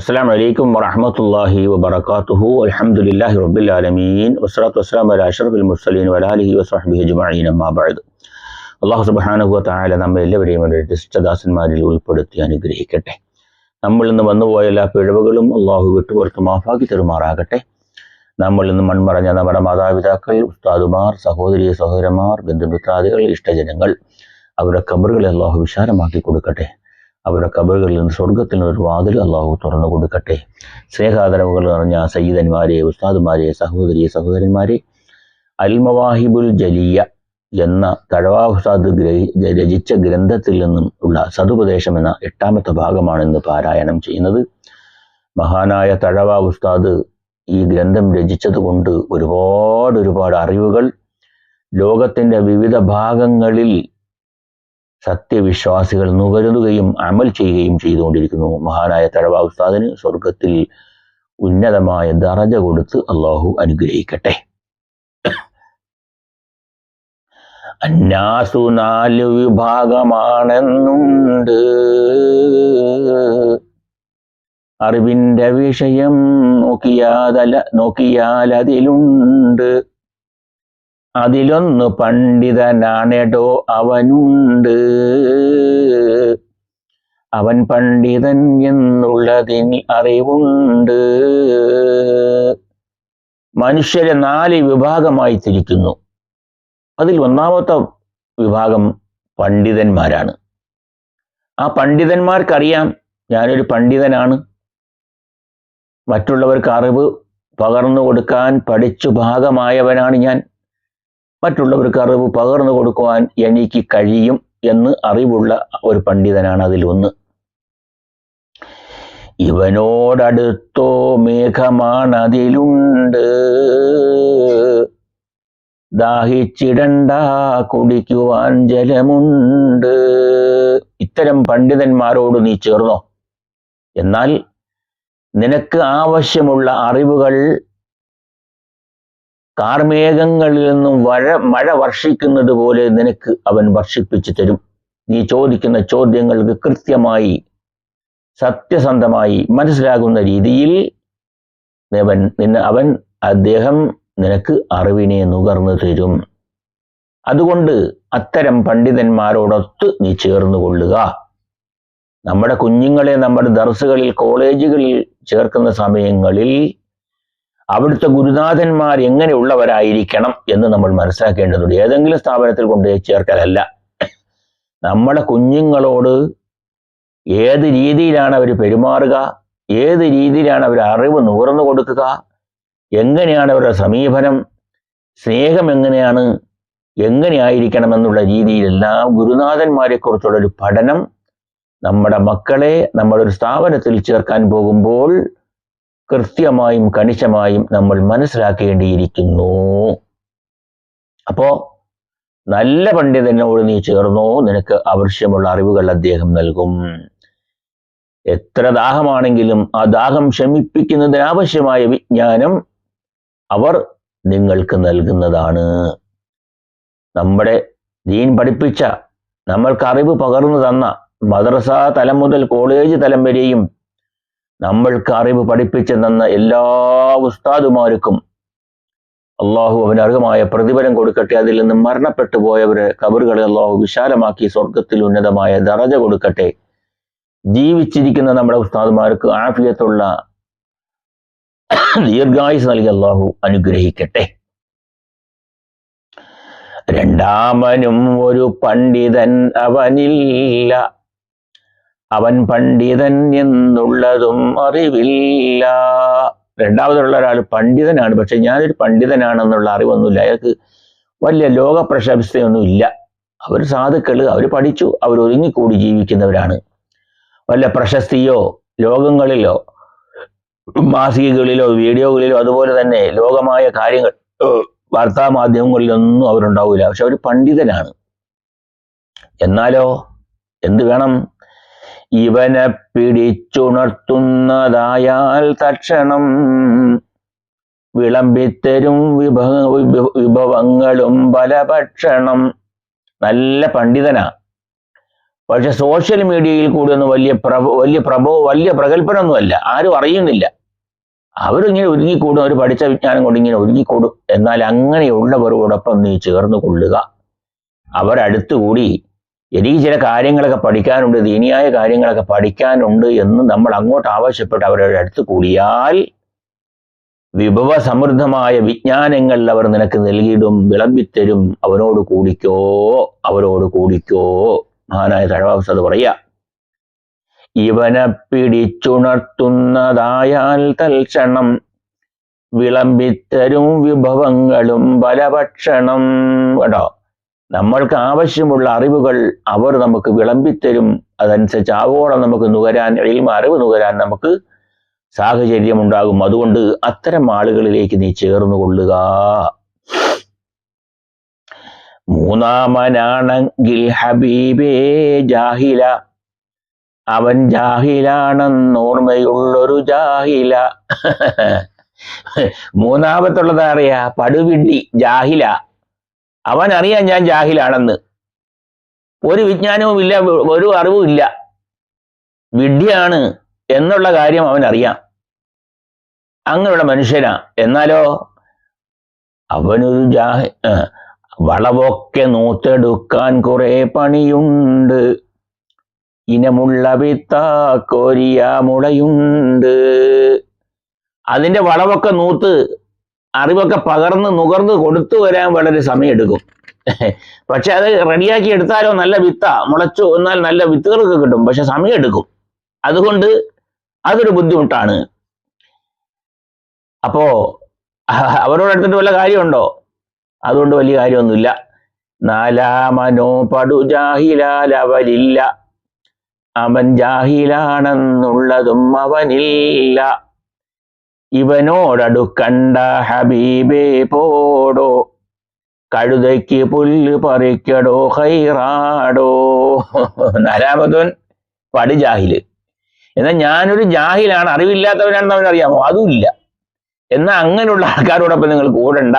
അസ്സാം വലൈക്കും വറഹമത്തല്ലാഹി വബർക്കാത്തുഹു അലഹമുല്ലാഹി റബുലാലമീൻ വസ്ലാത്തു വസ്സലാം അല അഷറബുൽ മുസ്ലീൻ വലാലിഹി വസ്ഹബി അജുമായിൻ അമ്മാബാദ് അള്ളാഹു സുബാനുഹു തായാല നമ്മെ എല്ലാവരെയും അവരുടെ ദുഷ്ടദാസന്മാരിൽ ഉൾപ്പെടുത്തി അനുഗ്രഹിക്കട്ടെ. നമ്മൾ ഇന്ന് വന്നുപോയ എല്ലാ പിഴവുകളും അള്ളാഹു വിട്ടുപോർത്ത് മാഫാക്കി തെരുമാറാകട്ടെ. നമ്മൾ ഇന്ന് മൺമറഞ്ഞ നമ്മുടെ മാതാപിതാക്കൾ ഉസ്താദുമാർ സഹോദരി സഹോദരന്മാർ ബന്ധുമിത്രാദികൾ ഇഷ്ടജനങ്ങൾ അവരുടെ കബറുകളെ അള്ളാഹു വിശാലമാക്കി കൊടുക്കട്ടെ. അവരുടെ കബറുകളിൽ നിന്ന് സ്വർഗത്തിൽ നിന്ന് ഒരു വാതിൽ അള്ളാഹു തുറന്നു കൊടുക്കട്ടെ. സ്നേഹാദരവുകൾ നിറഞ്ഞ സയ്യിദന്മാരെ ഉസ്താദുമാരെ സഹോദരി സഹോദരന്മാരെ അൽമവാഹിബുൽ ജലിയ എന്ന തഴവാ ഉസ്താദ് രചിച്ച ഗ്രന്ഥത്തിൽ നിന്നും ഉള്ള സതുപദേശം എന്ന എട്ടാമത്തെ ഭാഗമാണ് ഇന്ന് പാരായണം ചെയ്യുന്നത്. മഹാനായ തഴവാ ഉസ്താദ് ഈ ഗ്രന്ഥം രചിച്ചത് കൊണ്ട് ഒരുപാട് ഒരുപാട് അറിവുകൾ ലോകത്തിന്റെ വിവിധ ഭാഗങ്ങളിൽ സത്യവിശ്വാസികൾ നുകരുകയും അമൽ ചെയ്യുകയും ചെയ്തുകൊണ്ടിരിക്കുന്നു. മഹാനായ തഴവ ഉസ്താദിന് സ്വർഗത്തിൽ ഉന്നതമായ ദറജ കൊടുത്ത് അള്ളാഹു അനുഗ്രഹിക്കട്ടെ. അന്നാസു നാല് വിഭാഗമാണെന്നുണ്ട്. അറിവിന്റെ വിഷയം നോക്കിയാതല നോക്കിയാൽ അതിലുണ്ട് അതിലൊന്ന് പണ്ഡിതനാണെടോ അവനുണ്ട്. അവൻ പണ്ഡിതൻ എന്നുള്ളതിന് അറിവുണ്ട്. മനുഷ്യരെ നാല് വിഭാഗമായി തിരിക്കുന്നു. അതിൽ ഒന്നാമത്തെ വിഭാഗം പണ്ഡിതന്മാരാണ്. ആ പണ്ഡിതന്മാർക്കറിയാം ഞാനൊരു പണ്ഡിതനാണ്. മറ്റുള്ളവർക്ക് അറിവ് പകർന്നു കൊടുക്കാൻ പഠിച്ചു ഭാഗമായവനാണ് ഞാൻ. മറ്റുള്ളവർക്ക് അറിവ് പകർന്നു കൊടുക്കുവാൻ എനിക്ക് കഴിയും എന്ന് അറിവുള്ള ഒരു പണ്ഡിതനാണ് അതിലൊന്ന് ഇവനോടടുത്തോ മേഘമാണ് അതിലുണ്ട് ദാഹിച്ചിടണ്ട കുടിക്കുവാൻ ജലമുണ്ട്. ഇത്തരം പണ്ഡിതന്മാരോട് നീ ചേർന്നോ? എന്നാൽ നിനക്ക് ആവശ്യമുള്ള അറിവുകൾ കാർമേഘങ്ങളിൽ നിന്നും വഴ മഴ വർഷിക്കുന്നത് പോലെ നിനക്ക് അവൻ വർഷിപ്പിച്ചു തരും. നീ ചോദിക്കുന്ന ചോദ്യങ്ങൾക്ക് കൃത്യമായി സത്യസന്ധമായി മനസ്സിലാകുന്ന രീതിയിൽ അവൻ നിന്നെ അവൻ അദ്ദേഹം നിനക്ക് അറിവിനെ നുകർന്നു തരും. അതുകൊണ്ട് അത്തരം പണ്ഡിതന്മാരോടൊത്ത് നീ ചേർന്നു കൊള്ളുക. നമ്മുടെ കുഞ്ഞുങ്ങളെ നമ്മുടെ ദർസുകളിൽ കോളേജുകളിൽ ചേർക്കുന്ന സമയങ്ങളിൽ അവിടുത്തെ ഗുരുനാഥന്മാർ എങ്ങനെയുള്ളവരായിരിക്കണം എന്ന് നമ്മൾ മനസ്സിലാക്കേണ്ടതുണ്ട്. ഏതെങ്കിലും സ്ഥാപനത്തിൽ കൊണ്ട് ചേർക്കലല്ല. നമ്മുടെ കുഞ്ഞുങ്ങളോട് ഏത് രീതിയിലാണ് അവർ പെരുമാറുക? ഏത് രീതിയിലാണ് അവർ അറിവ് നുകർന്നു കൊടുക്കുക? എങ്ങനെയാണ് അവരുടെ സമീപനം? സ്നേഹം എങ്ങനെയാണ്? എങ്ങനെയായിരിക്കണം എന്നുള്ള രീതിയിലെല്ലാം ഗുരുനാഥന്മാരെ കുറിച്ചുള്ള ഒരു പഠനം നമ്മുടെ മക്കളെ നമ്മളൊരു സ്ഥാപനത്തിൽ ചേർക്കാൻ പോകുമ്പോൾ കൃത്യമായും കണിശമായും നമ്മൾ മനസ്സിലാക്കേണ്ടിയിരിക്കുന്നു. അപ്പോ നല്ല പണ്ഡിതനോട് നീ ചേർന്നോ? നിനക്ക് ആവശ്യമുള്ള അറിവുകൾ അദ്ദേഹം നൽകും. എത്ര ദാഹമാണെങ്കിലും ആ ദാഹം ശമിപ്പിക്കുന്നതിന് ആവശ്യമായ വിജ്ഞാനം അവർ നിങ്ങൾക്ക് നൽകുന്നതാണ്. നമ്മുടെ ദീൻ പഠിപ്പിച്ച നമ്മൾക്ക് അറിവ് പകർന്നു തന്ന മദ്രസ തലം മുതൽ കോളേജ് തലം വരെയും നമ്മൾക്ക് അറിവ് പഠിപ്പിച്ചു തന്ന എല്ലാ ഉസ്താദുമാർക്കും അള്ളാഹു അവന് അർഹമായ പ്രതിഫലം കൊടുക്കട്ടെ. അതിൽ നിന്ന് മരണപ്പെട്ടു പോയവരെ കബറുകളെ അള്ളാഹു വിശാലമാക്കി സ്വർഗത്തിൽ ഉന്നതമായ ദറജ കൊടുക്കട്ടെ. ജീവിച്ചിരിക്കുന്ന നമ്മുടെ ഉസ്താദുമാർക്ക് ആഫിയത്തുള്ള ദീർഘായുസ് നൽകി അള്ളാഹു അനുഗ്രഹിക്കട്ടെ. രണ്ടാമനും ഒരു പണ്ഡിതൻ അവനില്ല. അവൻ പണ്ഡിതൻ എന്നുള്ളതും അറിവില്ല. രണ്ടാമതുള്ള ഒരാൾ പണ്ഡിതനാണ്. പക്ഷെ ഞാനൊരു പണ്ഡിതനാണെന്നുള്ള അറിവൊന്നുമില്ല. അയാൾക്ക് വലിയ ലോക പ്രശംസയൊന്നും ഇല്ല അവർ സാധുക്കൾ അവർ പഠിച്ചു അവർ ഒതുങ്ങിക്കൂടി ജീവിക്കുന്നവരാണ്. വല്ല പ്രശസ്തിയോ ലോകങ്ങളിലോ മാസികകളിലോ വീഡിയോകളിലോ അതുപോലെ തന്നെ ലോകമായ കാര്യങ്ങൾ വാർത്താ മാധ്യമങ്ങളിലൊന്നും അവരുണ്ടാവില്ല. പക്ഷെ അവർ പണ്ഡിതനാണ്. എന്നാലോ? എന്ത് വേണം? ഇവനെ പിടിച്ചുണർത്തുന്നതായാൽ തക്ഷണം. വിളമ്പിത്തരും വിഭവ വിഭവങ്ങളും ബലഭക്ഷണം നല്ല പണ്ഡിതനാ. പക്ഷെ സോഷ്യൽ മീഡിയയിൽ കൂടി ഒന്നും വലിയ പ്രഭ വലിയ പ്രഭോ വലിയ പ്രഗത്ഭനൊന്നുമല്ല. ആരും അറിയുന്നില്ല. അവരിങ്ങനെ ഒരുങ്ങിക്കൂടും. അവർ പഠിച്ച വിജ്ഞാനം കൊണ്ട് ഇങ്ങനെ ഒരുങ്ങിക്കൂടും. എന്നാൽ അങ്ങനെയുള്ളവരോടൊപ്പം നീ ചേർന്ന് കൊള്ളുക അവരടുത്തുകൂടി എനിക്ക് ചില കാര്യങ്ങളൊക്കെ പഠിക്കാനുണ്ട് ദീനിയായ കാര്യങ്ങളൊക്കെ പഠിക്കാനുണ്ട് എന്ന് നമ്മൾ അങ്ങോട്ട് ആവശ്യപ്പെട്ട് അവരുടെ അടുത്ത് കൂടിയാൽ വിഭവ സമൃദ്ധമായ വിജ്ഞാനങ്ങൾ അവർ നിനക്ക് നൽകിയിടും വിളമ്പിത്തരും അവനോട് കൂടിക്കോ അവരോട് കൂടിക്കോ. മഹാനായ തഴവാസത് പറയാ. ഇവനെ പിടിച്ചുണർത്തുന്നതായാൽ തൽക്ഷണം വിളമ്പിത്തരും വിഭവങ്ങളും ബലഭക്ഷണം. കേട്ടോ? നമ്മൾക്ക് ആവശ്യമുള്ള അറിവുകൾ അവർ നമുക്ക് വിളമ്പിത്തരും. അതനുസരിച്ച് ആവോളം നമുക്ക് നുകരാൻ ഇൽമ അറിവ് നുകരാൻ നമുക്ക് സാഹചര്യം ഉണ്ടാകും. അതുകൊണ്ട് അത്തരം ആളുകളിലേക്ക് നീ ചേർന്നു കൊള്ളുക മൂന്നാമനാണെങ്കിൽ ഹബീബേ ജാഹില. അവൻ ജാഹിലാണെന്നോർമ്മയുള്ളൊരു ജാഹില. മൂന്നാമത്തുള്ളത് അറിയാ പടുവിഡി ജാഹില. അവൻ അറിയാൻ ഞാൻ ജാഹിലാണെന്ന്. ഒരു വിജ്ഞാനവും ഇല്ല ഒരു അറിവും ഇല്ല. വിഡ്ഢിയാണ് എന്നുള്ള കാര്യം അവൻ അറിയാം അങ്ങനെയുള്ള മനുഷ്യനാ. എന്നാലോ? അവനൊരു ജാഹി വളവൊക്കെ നൂത്തെടുക്കാൻ കുറെ പണിയുണ്ട്. ഇനമുള്ള വിത്താക്കോരിയ മുളയുണ്ട്. അതിന്റെ വളവൊക്കെ നൂത്ത് അറിവൊക്കെ പകർന്ന് നുകർന്ന് കൊടുത്തു വരാൻ വളരെ സമയമെടുക്കും. പക്ഷെ അത് റെഡിയാക്കി എടുത്താലോ നല്ല വിത്ത മുളച്ചു എന്നാൽ നല്ല വിത്തുകളൊക്കെ കിട്ടും പക്ഷെ സമയമെടുക്കും. അതുകൊണ്ട് അതൊരു ബുദ്ധിമുട്ടാണ്. അപ്പോ അവരോടടുത്തിട്ട് വല്ല കാര്യമുണ്ടോ? അതുകൊണ്ട് വലിയ കാര്യമൊന്നുമില്ല. നാലാമനോ പടു ജാഹിലാലവരില്ല അവൻ ജാഹിലാണെന്നുള്ളതും അവനില്ല. ഇവനോടടുക്കണ്ട ഹബീബേ പോടോ. കഴുതയ്ക്ക് പുല്ല് പറിക്കടോ ഹൈറാടോ. നാലാമതൻ പടി ജാഹിൽ. എന്നാൽ ഞാനൊരു ജാഹിലാണ്. അറിവില്ലാത്തവനാണെന്ന് അവനറിയാമോ? അതുമില്ല. എന്നാൽ അങ്ങനെയുള്ള ആൾക്കാരോടൊപ്പം നിങ്ങൾ കൂടണ്ട.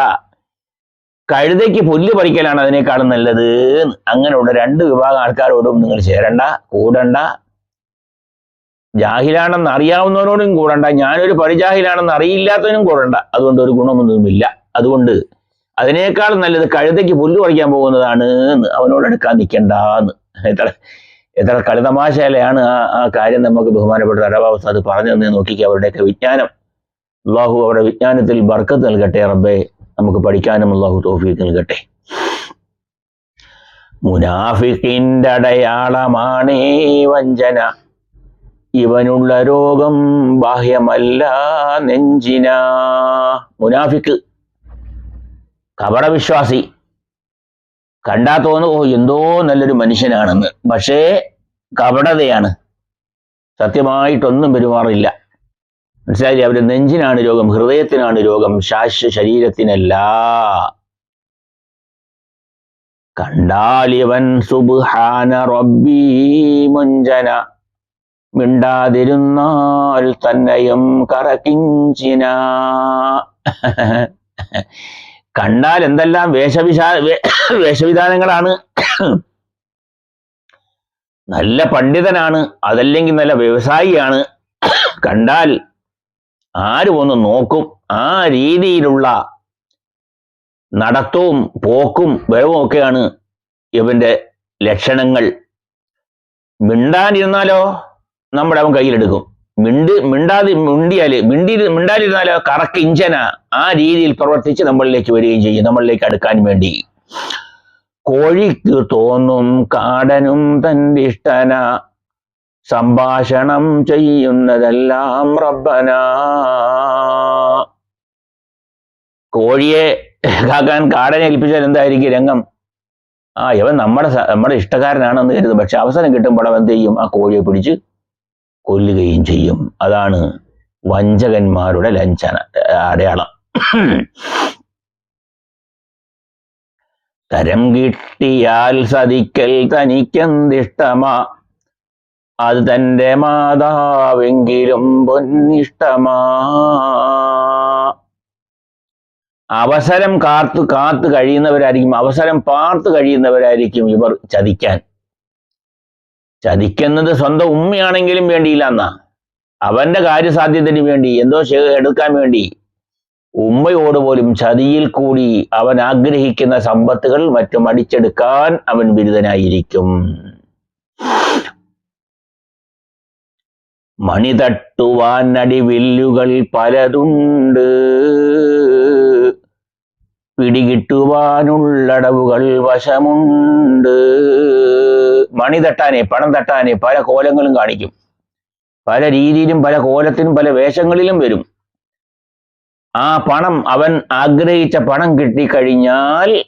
കഴുതയ്ക്ക് പുല്ല് പറിക്കലാണ് അതിനേക്കാളും നല്ലത് അങ്ങനെയുള്ള രണ്ട് വിഭാഗം ആൾക്കാരോടും നിങ്ങൾ ചേരണ്ട കൂടണ്ട. ജാഹിലാണെന്ന് അറിയാവുന്നവരോടും കൂടണ്ട. ഞാനൊരു പരിജാഹിലാണെന്ന് അറിയില്ലാത്തവനും കൂടണ്ട. അതുകൊണ്ട് ഒരു ഗുണമൊന്നുമില്ല. അതുകൊണ്ട് അതിനേക്കാൾ നല്ലത് കഴുതയ്ക്ക് പുല്ല് പറിക്കാൻ പോകുന്നതാണ് എന്ന് അവനോട് എടുക്കാൻ നിൽക്കണ്ടെന്ന് എത്ര എത്ര കളിതമാശയിലാണ് ആ ആ കാര്യം നമുക്ക് ബഹുമാനപ്പെട്ട അരവാവസ്ഥ അത് പറഞ്ഞു തന്നെ നോക്കിക്കുക അവരുടെയൊക്കെ വിജ്ഞാനം. അള്ളാഹു അവരുടെ വിജ്ഞാനത്തിൽ ബർക്കത്ത് നൽകട്ടെ റബ്ബെ. നമുക്ക് പഠിക്കാനും അള്ളാഹു തോഫീക്ക് നൽകട്ടെ. മുനാഫിക്കിന്റെ അടയാളമാണേ വഞ്ചന. ഇവനുള്ള രോഗം ബാഹ്യമല്ല നെഞ്ചിന. മുനാഫിക്ക്. കപടവിശ്വാസി. കണ്ടാ തോന്നു "ഓ, എന്തോ നല്ലൊരു മനുഷ്യനാണെന്ന്. പക്ഷേ കപടതയാണ്. സത്യമായിട്ടൊന്നും പെരുമാറില്ല. മനസ്സിലായില്ലേ? അവർ നെഞ്ചിനാണ് രോഗം ഹൃദയത്തിനാണ് രോഗം ശാശ്വ ശരീരത്തിനല്ല. കണ്ടാലിവൻ സുബ്ഹാന റബ്ബി മുഞ്ചന. മിണ്ടാതിരുന്നാൽ തന്നെയും കറക്കിഞ്ചിന. കണ്ടാൽ എന്തെല്ലാം വേഷവിശാ വേഷവിധാനങ്ങളാണ്. നല്ല പണ്ഡിതനാണ് അതല്ലെങ്കിൽ നല്ല വ്യവസായിയാണ്. കണ്ടാൽ ആര് ഒന്ന് നോക്കും? ആ രീതിയിലുള്ള നടത്തവും പോക്കും വരവും ഒക്കെയാണ് ഇവന്റെ ലക്ഷണങ്ങൾ. മിണ്ടാതിരുന്നാലോ നമ്മുടെ അവൻ കയ്യിലെടുക്കും. മിണ്ട് മിണ്ടാതി മിണ്ടിയാൽ മിണ്ടി മിണ്ടാതിരുന്നാലോ കറക്ക് ഇഞ്ചന. ആ രീതിയിൽ പ്രവർത്തിച്ച് നമ്മളിലേക്ക് വരികയും ചെയ്യും. നമ്മളിലേക്ക് അടുക്കാൻ വേണ്ടി. കോഴിക്ക് തോന്നും കാടനും തന്റെ ഇഷ്ടന. സംഭാഷണം ചെയ്യുന്നതെല്ലാം റബ്ബന. കോഴിയെ കാക്കാൻ കാടനെ ഏൽപ്പിച്ചാൽ എന്തായിരിക്കും രംഗം? ആ ഇവൻ നമ്മുടെ നമ്മുടെ ഇഷ്ടക്കാരനാണെന്ന് കരുതും. പക്ഷെ അവസരം കിട്ടുമ്പോൾ അവൻ എന്ത് ചെയ്യും? ആ കോഴിയെ പിടിച്ച് കൊല്ലുകയും ചെയ്യും. അതാണ് വഞ്ചകന്മാരുടെ ലഞ്ചന അടയാളം. തരം കിട്ടിയാൽ സതിക്കൽ തനിക്കെന്തിഷ്ടമാ? അത് തന്റെ മാതാവെങ്കിലും പൊന്നിഷ്ടമാ. അവസരം കാത്തു കാത്തു കഴിയുന്നവരായിരിക്കും. അവസരം പാർത്തു കഴിയുന്നവരായിരിക്കും ഇവർ ചതിക്കാൻ. ചതിക്കുന്നത് സ്വന്തം ഉമ്മയാണെങ്കിലും വേണ്ടിയില്ല എന്നാ. അവന്റെ കാര്യസാധ്യത്തിന് വേണ്ടി എന്തോ എടുക്കാൻ വേണ്ടി. ഉമ്മയോട് പോലും ചതിയിൽ കൂടി അവൻ ആഗ്രഹിക്കുന്ന സമ്പത്തുകൾ മറ്റും അടിച്ചെടുക്കാൻ അവൻ ബിരുദനായിരിക്കും. മണി തട്ടുവാൻ അടിവില്ലുകൾ പലതുണ്ട്. പിടികിട്ടുവാനുള്ളടവുകൾ വശമുണ്ട്. മണി തട്ടാനെ പണം തട്ടാനെ പല കോലങ്ങളും കാണിക്കും. പല രീതിയിലും പല കോലത്തിനും പല വേഷങ്ങളിലും വരും. ആ പണം അവൻ ആഗ്രഹിച്ച പണം കിട്ടിക്കഴിഞ്ഞാൽ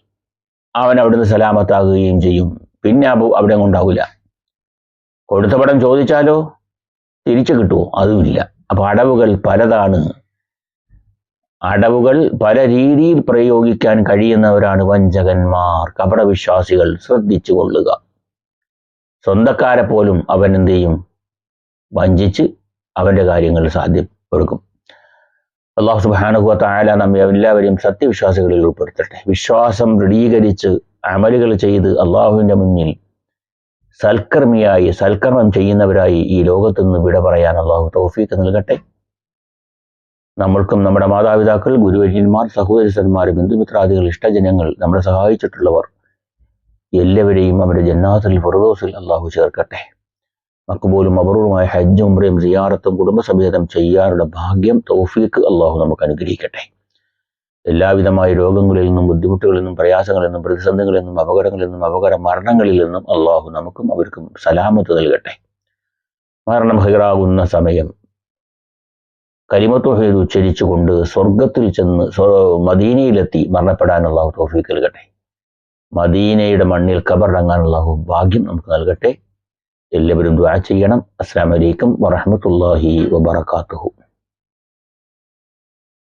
അവൻ അവിടുന്ന് സലാമത്താകുകയും ചെയ്യും. പിന്നെ അവിടെ ഉണ്ടാവില്ല കൊടുത്ത പടം ചോദിച്ചാലോ? തിരിച്ചു കിട്ടുമോ അതുമില്ല. അപ്പൊ അടവുകൾ പലതാണ്. അടവുകൾ പല രീതിയിൽ പ്രയോഗിക്കാൻ കഴിയുന്നവരാണ് വഞ്ചകന്മാർ. കപടവിശ്വാസികൾ ശ്രദ്ധിച്ചു കൊള്ളുക. സ്വന്തക്കാരെ പോലും അവൻ എന്ത് ചെയ്യും? വഞ്ചിച്ച് അവന്റെ കാര്യങ്ങൾ സാധ്യം കൊടുക്കും അള്ളാഹു സുബാനുഭവ തായാല നമ്മെ എല്ലാവരെയും സത്യവിശ്വാസികളിൽ ഉൾപ്പെടുത്തട്ടെ. വിശ്വാസം ദൃഢീകരിച്ച് അമലുകൾ ചെയ്ത് അള്ളാഹുവിന്റെ മുന്നിൽ സൽക്കർമ്മിയായി സൽക്കർമ്മം ചെയ്യുന്നവരായി ഈ ലോകത്തു നിന്ന് വിട പറയാൻ അള്ളാഹു തൗഫീക്ക് നൽകട്ടെ. നമ്മൾക്കും നമ്മുടെ മാതാപിതാക്കൾ ഗുരുവര്യന്മാർ സഹോദരന്മാർ ബന്ധുമിത്രാദികൾ ഇഷ്ടജനങ്ങൾ നമ്മളെ സഹായിച്ചിട്ടുള്ളവർ എല്ലാവരെയും അവരുടെ ജന്നാത്തിൽ ഫുറദോസിൽ അള്ളാഹു ചേർക്കട്ടെ. മക്കുപോലും അപൂർവമായ ഹജ്ജും ഉംറയും സിയാറത്തും കുടുംബസമേതം ചെയ്യാനുള്ള ഭാഗ്യം തൗഫീക്ക് അള്ളാഹു നമുക്ക് അനുഗ്രഹിക്കട്ടെ. എല്ലാവിധമായ രോഗങ്ങളിൽ നിന്നും ബുദ്ധിമുട്ടുകളിൽ നിന്നും പ്രയാസങ്ങളിൽ നിന്നും പ്രതിസന്ധികളിൽ നിന്നും അപകടങ്ങളിൽ നിന്നും അപകട മരണങ്ങളിൽ നിന്നും അള്ളാഹു നമുക്കും അവർക്കും സലാമത്ത് നൽകട്ടെ. മരണം ഹൈറാകുന്ന സമയം കരിമത്വഹീദ് ഉച്ചരിച്ചുകൊണ്ട് സ്വർഗത്തിൽ ചെന്ന് മദീനയിലെത്തി മരണപ്പെടാൻ അള്ളാഹു തൗഫീക്ക് നൽകട്ടെ. മദീനയുടെ മണ്ണിൽ കബറടങ്ങാൻ ഭാഗ്യം നമുക്ക് നൽകട്ടെ. എല്ലാവരും ദ്വാ ചെയ്യണം. അസ്സാം വലൈക്കും വറഹമത്തല്ലാഹി വബർക്കാത്തുഹു